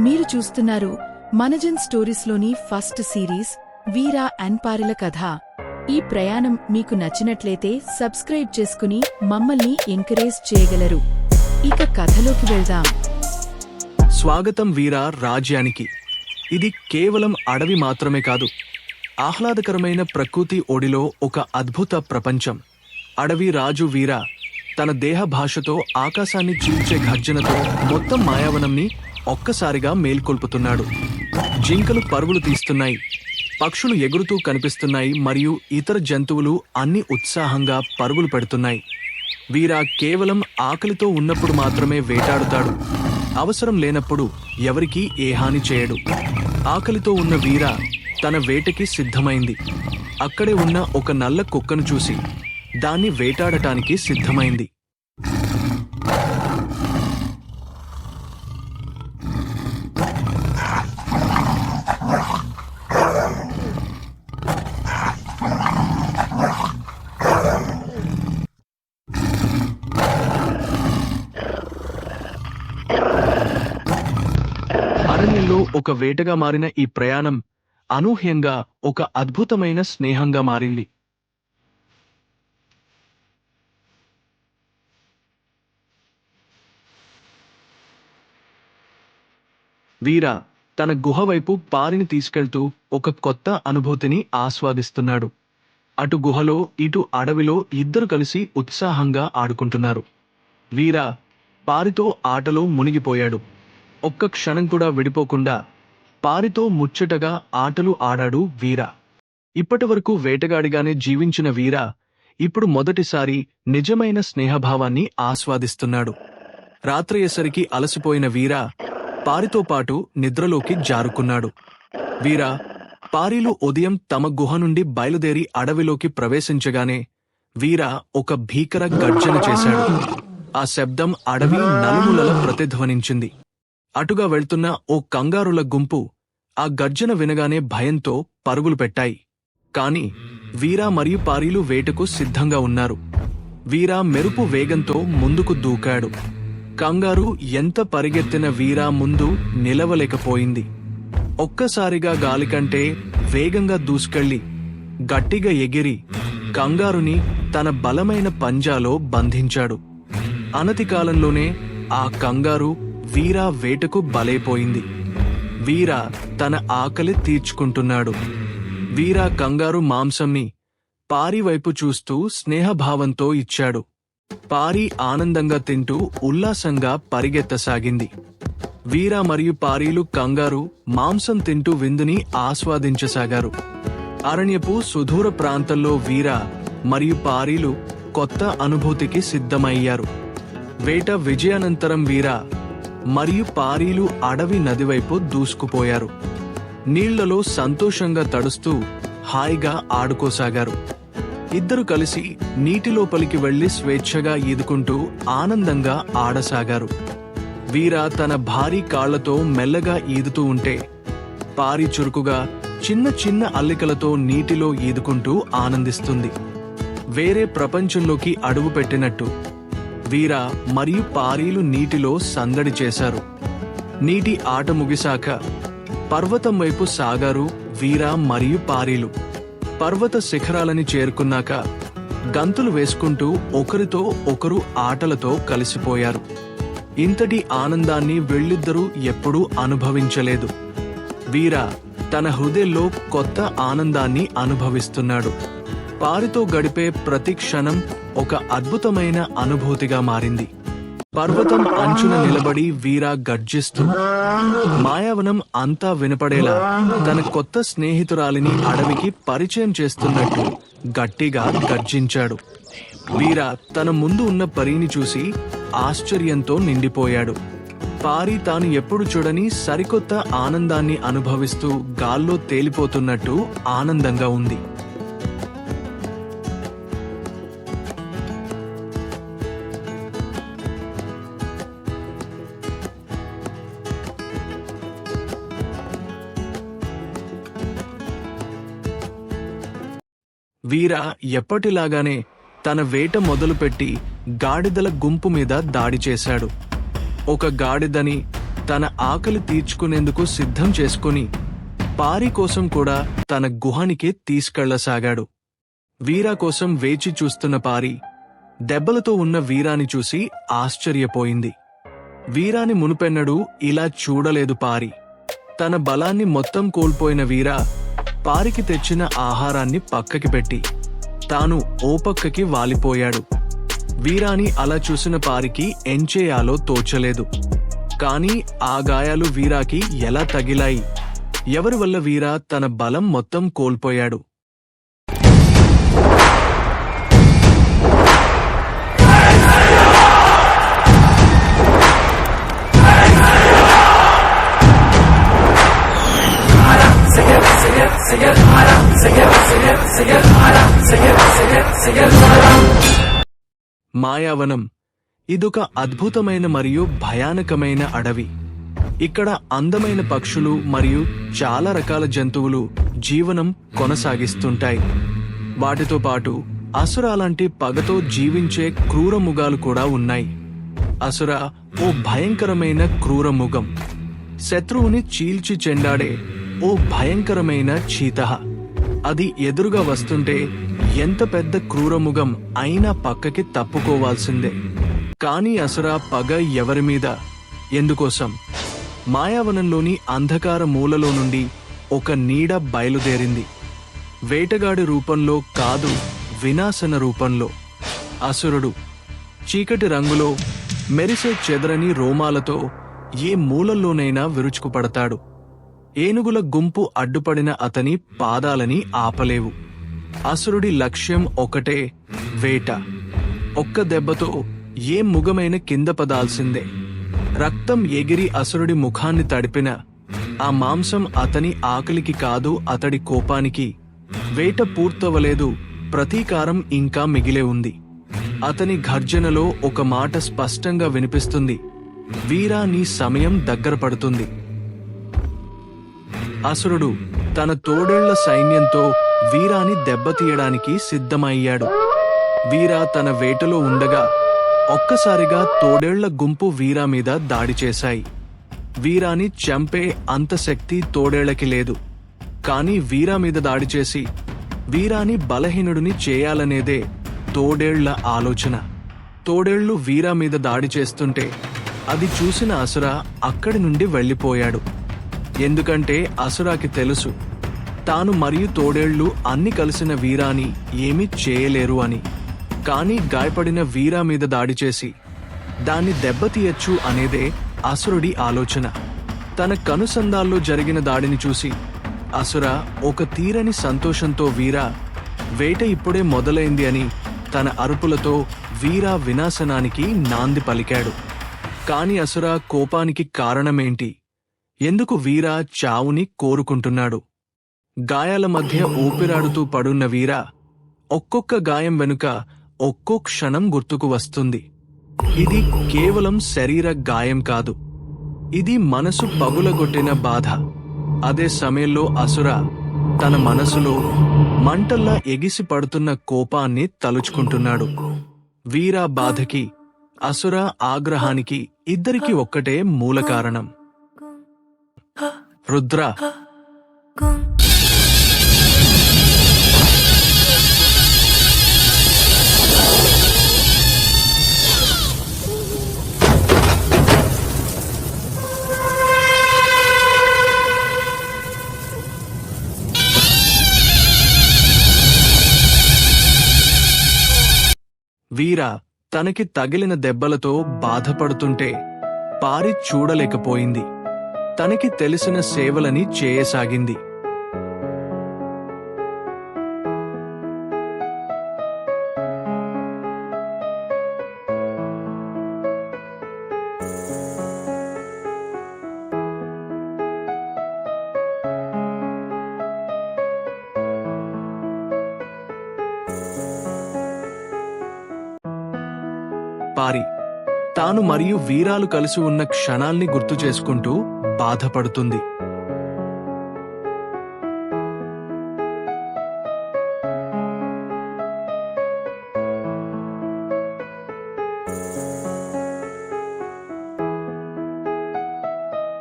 మీరు చూస్తున్నారు మనజన్ స్టోరీస్లోని ఫస్ట్ సిరీస్ వీరా అన్పారిల కథ. ఈ ప్రయాణం మీకు నచ్చినట్లయితే సబ్స్క్రైబ్ చేసుకుని మమ్మల్ని ఎంకరేజ్ చేయగలరు. ఇక కథలోకి వెళ్దాం. స్వాగతం వీరా రాజ్యానికి. ఇది కేవలం అడవి మాత్రమే కాదు ఆహ్లాదకరమైన ప్రకృతి ఒడిలో ఒక అద్భుత ప్రపంచం. అడవి రాజు వీరా తన దేహ భాషతో ఆకాశాన్ని చీల్చే గర్జనతో మొత్తం మాయావనంని ఒక్కసారిగా మేల్కొల్పుతున్నాడు. జింకలు పరుగులు తీస్తున్నాయి. పక్షులు ఎగురుతూ కనిపిస్తున్నాయి మరియు ఇతర జంతువులు అన్ని ఉత్సాహంగా పరుగులు పెడుతున్నాయి. వీరా కేవలం ఆకలితో ఉన్నప్పుడు మాత్రమే వేటాడుతాడు. అవసరం లేనప్పుడు ఎవరికీ ఏ హాని చేయడు. ఆకలితో ఉన్న వీర తన వేటకి సిద్ధమైంది. అక్కడే ఉన్న ఒక నల్ల కుక్కను చూసి దాన్ని వేటాడటానికి సిద్ధమైంది. అరణ్యంలో ఒక వేటగా మారిన ఈ ప్రయాణం అనూహ్యంగా ఒక అద్భుతమైన స్నేహంగా మారింది. వీర తన గుహ వైపు పారిని తీసుకెళ్తూ ఒక కొత్త అనుభూతిని ఆస్వాదిస్తున్నాడు. అటు గుహలో ఇటు అడవిలో ఇద్దరు కలిసి ఉత్సాహంగా ఆడుకుంటున్నారు. వీర పారితో ఆటలో మునిగిపోయాడు. ఒక్క క్షణం కూడా విడిపోకుండా పారితో ముచ్చటగా ఆటలు ఆడాడు వీర. ఇప్పటివరకు వేటగాడిగానే జీవించిన వీర ఇప్పుడు మొదటిసారి నిజమైన స్నేహభావాన్ని ఆస్వాదిస్తున్నాడు. రాత్రయ్యేసరికి అలసిపోయిన వీర పారితో పాటు నిద్రలోకి జారుకున్నాడు. వీర పారీలు ఉదయం తమ గుహ నుండి బయలుదేరి అడవిలోకి ప్రవేశించగానే వీర ఒక భీకర గర్జన చేశాడు. ఆ శబ్దం అడవి నలుమూలల ప్రతిధ్వనించింది. అటుగా వెళ్తున్న ఓ కంగారుల గుంపు ఆ గర్జన వినగానే భయంతో పరుగులు పెట్టాయి. కాని వీరా మరియు పారీలు వేటకు సిద్ధంగా ఉన్నారు. వీరా మెరుపు వేగంతో ముందుకు దూకాడు. కంగారు ఎంత పరిగెత్తిన వీరా ముందు నిలవలేకపోయింది. ఒక్కసారిగా గాలి కంటే వేగంగా దూసుకెళ్ళి గట్టిగా ఎగిరి కంగారుని తన బలమైన పంజాలో బంధించాడు. అనతి కాలంలోనే ఆ కంగారు వీరా వేటకు బలైపోయింది. వీరా తన ఆకలి తీర్చుకుంటున్నాడు. వీరా కంగారు మాంసంని పారివైపు చూస్తూ స్నేహభావంతో ఇచ్చాడు. పారి ఆనందంగా తింటూ ఉల్లాసంగా పరిగెత్తసాగింది. వీర మరియు పారీలు కంగారు మాంసం తింటూ విందుని ఆస్వాదించసాగారు. అరణ్యపు సుదూర ప్రాంతంలో వీరా మరియు పారీలు కొత్త అనుభూతికి సిద్ధమయ్యారు. వేట విజయానంతరం వీరా మరియు పారీలు అడవి నదివైపు దూసుకుపోయారు. నీళ్ళలో సంతోషంగా తడుస్తూ హాయిగా ఆడుకోసాగారు. ఇద్దరు కలిసి నీటి లోపలికి వెళ్ళి స్వేచ్ఛగా ఈదుకుంటూ ఆనందంగా ఆడసాగారు. వీర తన భారీ కాళ్ళతో మెల్లగా ఈదుతూ ఉంటే పారి చురుకుగా చిన్న చిన్న అల్లికలతో నీటిలో ఈదుకుంటూ ఆనందిస్తుంది. వేరే ప్రపంచంలోకి అడుగు పెట్టినట్టు వీర మరియు పారీలు నీటిలో సందడి చేశారు. నీటి ఆట ముగిశాక పర్వతం వైపు సాగారు వీర మరియు పారీలు. పర్వత శిఖరాలని చేరుకున్నాక గంతులు వేసుకుంటూ ఒకరితో ఒకరు ఆటలతో కలిసిపోయారు. ఇంతటి ఆనందాన్ని వెళ్ళిద్దరూ ఎప్పుడూ అనుభవించలేదు. వీర తన హృదయంలో కొత్త ఆనందాన్ని అనుభవిస్తున్నాడు. పారితో గడిపే ప్రతి క్షణం ఒక అద్భుతమైన అనుభూతిగా మారింది. పర్వతం అంచున నిలబడి వీరా గర్జిస్తూ మాయావనం అంతా వినపడేలా తన కొత్త స్నేహితురాలిని అడవికి పరిచయం చేస్తున్నట్టు గట్టిగా గర్జించాడు. వీరా తన ముందు ఉన్న పరీని చూసి ఆశ్చర్యంతో నిండిపోయాడు. పారి తాను ఎప్పుడు చూడని సరికొత్త ఆనందాన్ని అనుభవిస్తూ గాల్లో తేలిపోతున్నట్టు ఆనందంగా ఉంది. వీర ఎప్పటిలాగానే తన వేట మొదలుపెట్టి గాడిదల గుంపు మీద దాడి చేశాడు. ఒక గాడిదని తన ఆకలి తీర్చుకునేందుకు సిద్ధం చేసుకుని పారి కోసం కూడా తన గుహానికి తీసుకెళ్ళసాగాడు. వీరా కోసం వేచి చూస్తున్న పారి దెబ్బలతో ఉన్న వీరాని చూసి ఆశ్చర్యపోయింది. వీరాని మునుపెన్నడూ ఇలా చూడలేదు పారి. తన బలాన్ని మొత్తం కోల్పోయిన వీరా పారికి తెచ్చిన ఆహారాన్ని పక్కకి పెట్టి తాను ఓ పక్కకి వాలిపోయాడు. వీరాని అలా చూసిన పారికి ఎంచేయాలో తోచలేదు. కానీ ఆ గాయాలు వీరాకి ఎలా తగిలాయి? ఎవరి వల్ల వీరా తన బలం మొత్తం కోల్పోయాడు? మాయావనం. ఇదొక అద్భుతమైన మరియు భయానకమైన అడవి. ఇక్కడ అందమైన పక్షులు మరియు చాలా రకాల జంతువులు జీవనం కొనసాగిస్తుంటాయి. వాటితో పాటు అసుర లాంటి పగతో జీవించే క్రూరముగాలు కూడా ఉన్నాయి. అసుర ఓ భయంకరమైన క్రూరముగం శత్రువుని చీల్చి చెండాడే ఓ భయంకరమైన చీతహ. అది ఎదురుగా వస్తుంటే ఎంత పెద్ద క్రూరముగం అయినా పక్కకి తప్పుకోవాల్సిందే. కానీ అసరా పగ ఎవరి మీద? ఎందుకోసం? మాయావనంలోని అంధకార మూలలో నుండి ఒక నీడ బయలుదేరింది. వేటగాడి రూపంలో కాదు వినాశన రూపంలో. అసురుడు చీకటి రంగులో మెరిసే చెదరని రోమాలతో ఏ మూలల్లోనైనా విరుచుకుపడతాడు. ఏనుగుల గుంపు అడ్డుపడిన అతని పాదాలని ఆపలేవు. అసురుడి లక్ష్యం ఒకటే వేట. ఒక్క దెబ్బతో ఏ ముగమైన కింద పదాల్సిందే. రక్తం ఎగిరి అసురుడి ముఖాన్ని తడిపిన ఆ మాంసం అతని ఆకలికి కాదు అతడి కోపానికి. వేట పూర్తవలేదు ప్రతీకారం ఇంకా మిగిలే ఉంది. అతని గర్జనలో ఒక మాట స్పష్టంగా వినిపిస్తుంది. వీరా నీ సమయం దగ్గర పడుతుంది. అసురుడు తన తోడేళ్ళ సైన్యంతో వీరాని దెబ్బతీయడానికి సిద్ధమయ్యాడు. వీరా తన వేటలో ఉండగా ఒక్కసారిగా తోడేళ్ళ గుంపు వీరా మీద దాడి చేశాయి. వీరాని చంపే అంత శక్తి తోడేళ్ళకి లేదు. కానీ వీరా మీద దాడి చేసి వీరాని బలహీనుడిని చేయాలనేదే తోడేళ్ళ ఆలోచన. తోడేళ్ళు వీరా మీద దాడి చేస్తుంటే అది చూసిన అసుర అక్కడి నుండి వెళ్ళిపోయాడు. ఎందుకంటే అసురాకి తెలుసు తాను మరియు తోడేళ్ళు అన్ని కలిసిన వీరాని ఏమీ చేయలేరు అని. కానీ గాయపడిన వీరా మీద దాడి చేసి దాన్ని దెబ్బతీయచ్చు అనేదే అసురుడి ఆలోచన. తన కనుసందాల్లో జరిగిన దాడిని చూసి అసుర ఒక తీరని సంతోషంతో వీరా వేట ఇప్పుడే మొదలైంది అని తన అరుపులతో వీరా వినాశనానికి నాంది పలికాడు. కాని అసుర కోపానికి కారణమేంటి? ఎందుకు వీరా చావుని కోరుకుంటున్నాడు? గాయాల మధ్య ఊపిరాడుతూ పడున్న వీర ఒక్కొక్క గాయం వెనుక ఒక్కో క్షణం గుర్తుకు వస్తుంది. ఇది కేవలం శరీర గాయం కాదు. ఇది మనసు పగులగొట్టిన బాధ. అదే సమయంలో అసుర తన మనసులో మంటల్లా ఎగిసి పడుతున్న కోపాన్ని తలుచుకుంటున్నాడు. వీరా బాధకి అసుర ఆగ్రహానికి ఇద్దరికి ఒక్కటే మూల కారణం రుద్ర వీర తనకి తగిలిన దెబ్బలతో బాధపడుతుంటే పారి చూడలేకపోయింది. తనకి తెలిసిన సేవలని చేయసాగింది. పారి. తాను మరియు వీరాలు కలిసి ఉన్న క్షణాల్ని గుర్తు చేసుకుంటూ బాధపడుతుంది.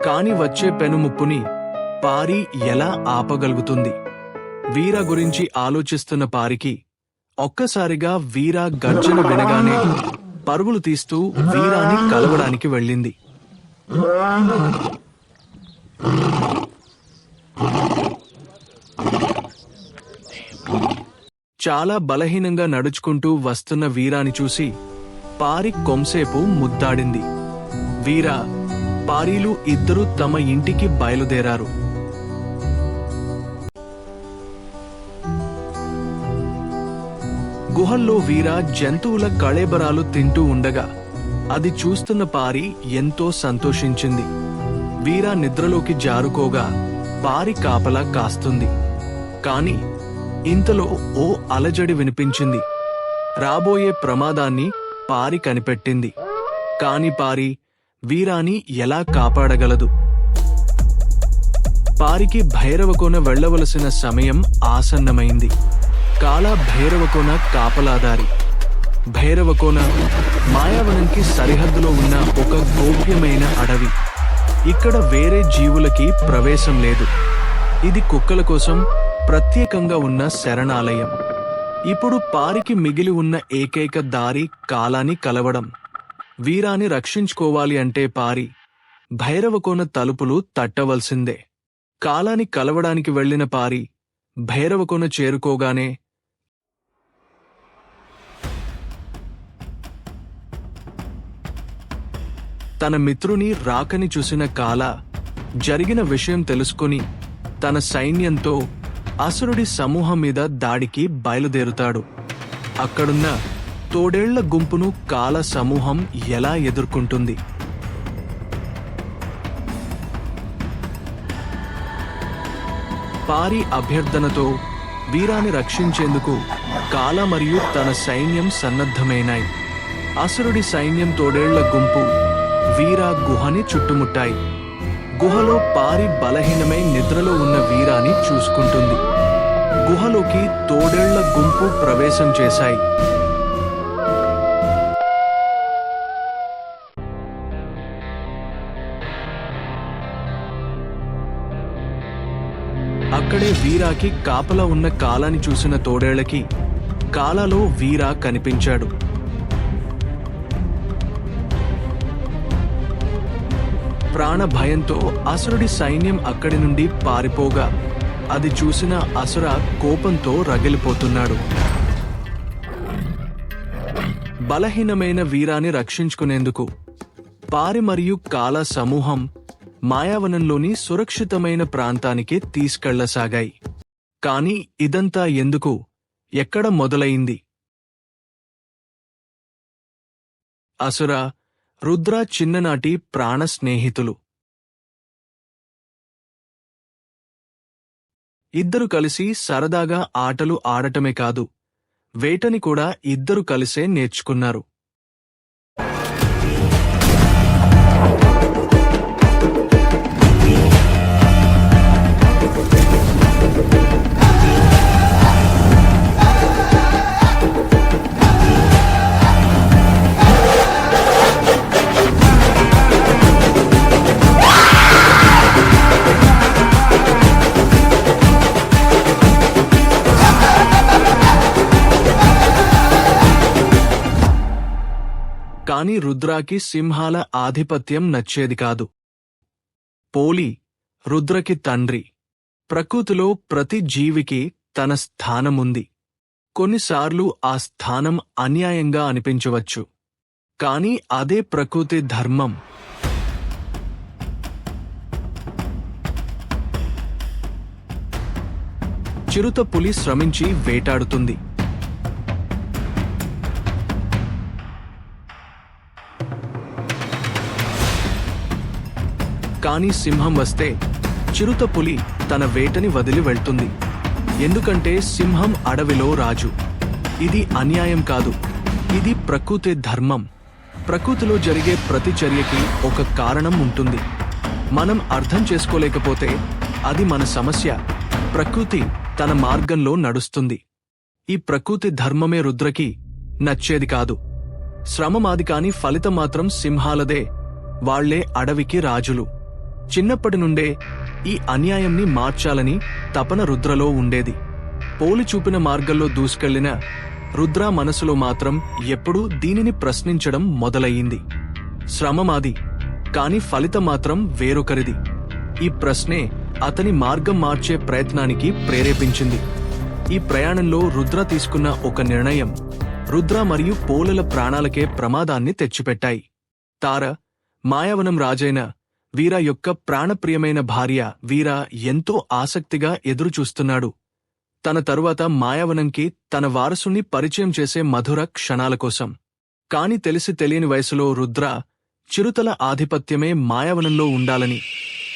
కాని వచ్చే పెనుముప్పుని పారి ఎలా ఆపగలుగుతుంది? వీర గురించి ఆలోచిస్తున్న పారికి ఒక్కసారిగా వీర గర్జన వినగానే పరుగులు తీస్తూ వీరాని కలవడానికి వెళ్ళింది. చాలా బలహీనంగా నడుచుకుంటూ వస్తున్న వీరాని చూసి పారి కొంసేపు ముద్దాడింది. వీర పారీలు ఇద్దరూ తమ ఇంటికి బయలుదేరారు. గుహల్లో వీర జంతువుల కళేబరాలు తింటూ ఉండగా అది చూస్తున్న పారి ఎంతో సంతోషించింది. వీర నిద్రలోకి జారుకోగా పారి కాపలా కాస్తుంది. కాని ఇంతలో ఓ అలజడి వినిపించింది. రాబోయే ప్రమాదాన్ని పారి కనిపెట్టింది. కాని పారి వీరాని ఎలా కాపాడగలదు? పారికి భైరవకోన వెళ్ళవలసిన సమయం ఆసన్నమైంది. కాలా భైరవకోన కాపలాదారి. భైరవకోన మాయావనంకి సరిహద్దులో ఉన్న ఒక గోప్యమైన అడవి. ఇక్కడ వేరే జీవులకి ప్రవేశం లేదు. ఇది కుక్కల కోసం ప్రత్యేకంగా ఉన్న శరణాలయం. ఇప్పుడు పారికి మిగిలి ఉన్న ఏకైక దారి కాలాని కలవడం. వీరాన్ని రక్షించుకోవాలి అంటే పారి. భైరవకోన తలుపులు తట్టవలసిందే. కాలాని కలవడానికి వెళ్ళిన పారి భైరవకోన చేరుకోగానే తన మిత్రుని రాకని చూసిన కాల జరిగిన విషయం తెలుసుకుని తన సైన్యంతో అసురుడి సమూహం మీద దాడికి బయలుదేరుతాడు. అక్కడున్న తోడేళ్ళ గుంపును కాల సమూహం ఎలా ఎదుర్కొంటుంది? పారి అభ్యర్థనతో వీరాన్ని రక్షించేందుకు కాల మరియు తన సైన్యం సన్నద్ధమైనాయి. అసురుడి సైన్యం తోడేళ్ళ గుంపు వీరా గుహని చుట్టుముట్టాయి. గుహలో పారి బలహీనమై నిద్రలో ఉన్న వీరాని చూసుకుంటుంది. గుహలోకి తోడేళ్ళ గుంపు ప్రవేశం చేశాయి. అక్కడే వీరాకి కాపలా ఉన్న కాలాని చూసిన తోడేళ్ళకి కాలాలో వీరా కనిపించాడు. ప్రాణ భయంతో అసురుడి సైన్యం అక్కడి నుండి పారిపోగా అది చూసిన అసుర కోపంతో రగిలిపోతున్నాడు. బలహీనమైన వీరాన్ని రక్షించుకునేందుకు పారి మరియు కాల సమూహం మాయావనంలోని సురక్షితమైన ప్రాంతానికి తీసుకెళ్ళసాగాయి. కాని ఇదంతా ఎందుకు? ఎక్కడ మొదలయింది అసుర రుద్ర చిన్ననాటి ప్రాణ స్నేహితులు ఇద్దరు కలిసి సరదాగా ఆటలు ఆడటమే కాదు వేటని కూడా ఇద్దరు కలిసే నేర్చుకున్నారు. కాని రుద్రాకి సింహాల ఆధిపత్యం నచ్చేది కాదు. పోలి రుద్రకి తండ్రి. ప్రకృతిలో ప్రతి జీవికి తన స్థానముంది. కొన్నిసార్లు ఆ స్థానం అన్యాయంగా అనిపించవచ్చు. కాని అదే ప్రకృతి ధర్మం. చిరుత పులి శ్రమించి వేటాడుతుంది. కానీ సింహం వస్తే చిరుత పులి తన వేటని వదిలి వెళ్తుంది. ఎందుకంటే సింహం అడవిలో రాజు. ఇది అన్యాయం కాదు. ఇది ప్రకృతి ధర్మం. ప్రకృతిలో జరిగే ప్రతి చర్యకి ఒక కారణం ఉంటుంది. మనం అర్థం చేసుకోలేకపోతే అది మన సమస్య. ప్రకృతి తన మార్గంలో నడుస్తుంది. ఈ ప్రకృతి ధర్మమే రుద్రకి నచ్చేది కాదు. శ్రమ మాది కాని ఫలితం మాత్రం సింహాలదే. వాళ్ళే అడవికి రాజులు. చిన్నప్పటి నుండే ఈ అన్యాయంని మార్చాలని తపన రుద్రలో ఉండేది. పోలి చూపిన మార్గంలో దూసుకెళ్ళిన రుద్ర మనసులో మాత్రం ఎప్పుడూ దీనిని ప్రశ్నించడం మొదలయ్యింది. శ్రమ మాది కాని ఫలితం మాత్రం వేరొకరిది. ఈ ప్రశ్నే అతని మార్గం మార్చే ప్రయత్నానికి ప్రేరేపించింది. ఈ ప్రయాణంలో రుద్ర తీసుకున్న ఒక నిర్ణయం రుద్ర మరియు పోలల ప్రాణాలకే ప్రమాదాన్ని తెచ్చిపెట్టాయి. తార మాయావనం రాజైన వీర యొక్క ప్రాణప్రియమైన భార్య వీర ఎంతో ఆసక్తిగా ఎదురుచూస్తున్నాడు. తన తరువాత మాయావనంకి తన వారసుణ్ణి పరిచయం చేసే మధుర క్షణాల కోసం. కాని తెలిసి తెలియని వయసులో రుద్ర చిరుతల ఆధిపత్యమే మాయావనంలో ఉండాలని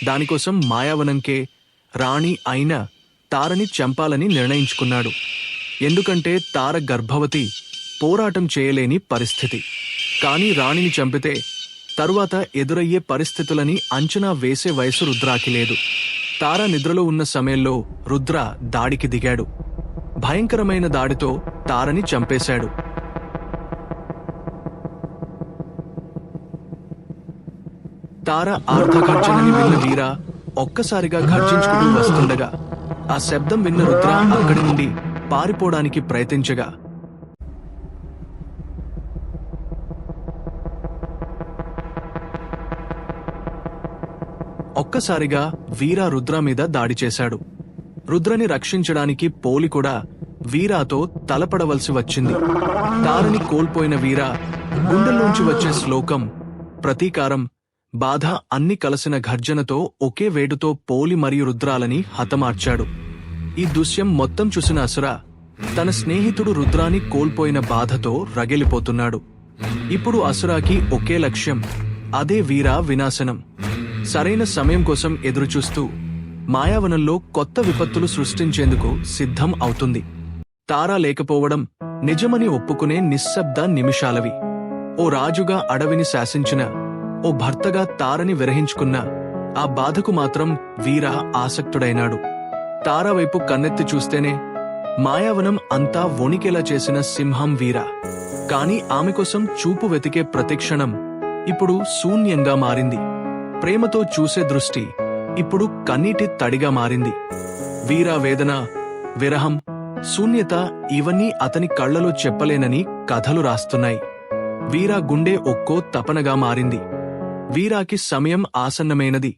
దానికోసం మాయావనంకే రాణి అయిన తారని చంపాలని నిర్ణయించుకున్నాడు. ఎందుకంటే తార గర్భవతి పోరాటం చేయలేని పరిస్థితి. కాని రాణిని చంపితే తరువాత ఎదురయ్యే పరిస్థితులని అంచనా వేసే వయసు రుద్రాకి లేదు. తార నిద్రలో ఉన్న సమయంలో రుద్ర దాడికి దిగాడు. భయంకరమైన దాడితో తారని చంపేశాడు. తార ఆర్ధగర్జనని విన్న వీర ఒక్కసారిగా గర్జించుకుంటూ వస్తుండగా ఆ శబ్దం విన్న రుద్ర అక్కడి నుండి పారిపోవడానికి ప్రయత్నించగా ఒక్కసారిగా వీర రుద్ర మీద దాడి చేశాడు. రుద్రని రక్షించడానికి పోలి కూడా వీరాతో తలపడవలసి వచ్చింది. తారని కోల్పోయిన వీర గుండెల్లోంచి వచ్చే శ్లోకం ప్రతీకారం బాధ అన్ని కలసిన ఘర్జనతో ఒకే వేటుతో పోలి మరియు రుద్రాలని హతమార్చాడు. ఈ దృశ్యం మొత్తం చూసిన అసుర తన స్నేహితుడు రుద్రాని కోల్పోయిన బాధతో రగిలిపోతున్నాడు. ఇప్పుడు అసురాకి ఒకే లక్ష్యం అదే వీరా వినాశనం. సరైన సమయం కోసం ఎదురుచూస్తూ మాయావనంలో కొత్త విపత్తులు సృష్టించేందుకు సిద్ధం అవుతుంది. తారా లేకపోవడం నిజమని ఒప్పుకునే నిశ్శబ్ద నిమిషాలవి. ఓ రాజుగా అడవిని శాసించిన ఓ భర్తగా తారని విరహించుకున్న ఆ బాధకు మాత్రం వీర ఆసక్తుడైనాడు. తార వైపు కన్నెత్తి చూస్తేనే మాయావనం అంతా వణికేలా చేసిన సింహం వీర. కాని ఆమె కోసం చూపు వెతికే ప్రతిక్షణం ఇప్పుడు శూన్యంగా మారింది. ప్రేమతో చూసే దృష్టి ఇప్పుడు కన్నీటి తడిగా మారింది. వీరా వేదన విరహం శూన్యత ఇవన్నీ అతని కళ్ళలో చెప్పలేనని కథలు రాస్తున్నాయి. వీరా గుండె ఒక్కో తపనగా మారింది. వీరాకి సమయం ఆసన్నమైనది.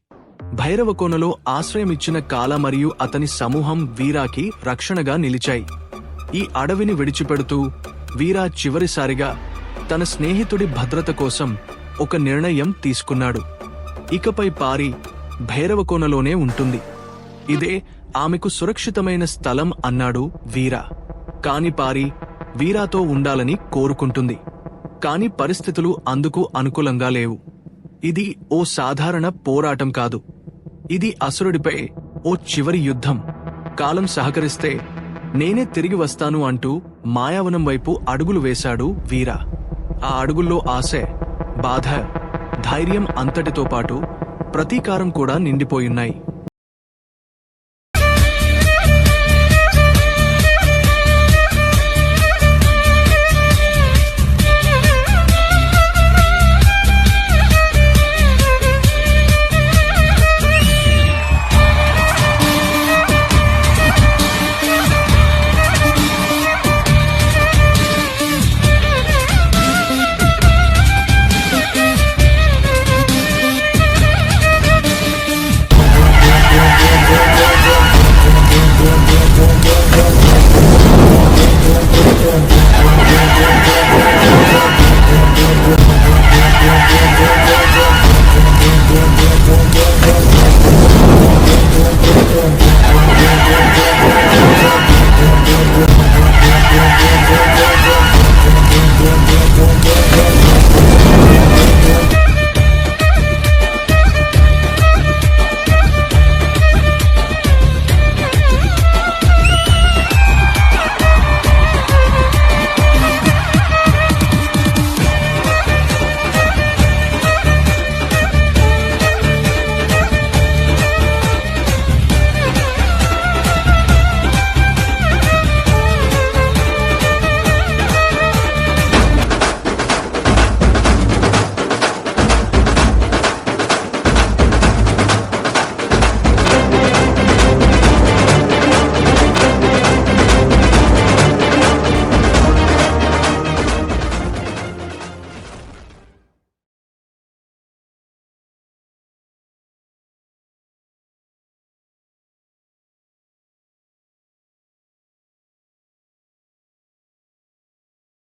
భైరవకోనలో ఆశ్రయమిచ్చిన కాల మరియు అతని సమూహం వీరాకి రక్షణగా నిలిచాయి. ఈ అడవిని విడిచిపెడుతూ వీరా చివరిసారిగా తన స్నేహితుడి భద్రత కోసం ఒక నిర్ణయం తీసుకున్నాడు. ఇకపై పారి భైరవకోనలోనే ఉంటుంది. ఇదే ఆమెకు సురక్షితమైన స్థలం అన్నాడు వీరా. కాని పారి వీరాతో ఉండాలని కోరుకుంటుంది. కాని పరిస్థితులు అందుకు అనుకూలంగా లేవు. ఇది ఓ సాధారణ పోరాటం కాదు. ఇది అసురుడిపై ఓ చివరి యుద్ధం. కాలం సహకరిస్తే నేనే తిరిగి వస్తాను అంటూ మాయావనం వైపు అడుగులు వేశాడు వీరా. ఆ అడుగుల్లో ఆశ బాధ ధైర్యం అంతటితో పాటు ప్రతీకారం కూడా నిండిపోయున్నాయి.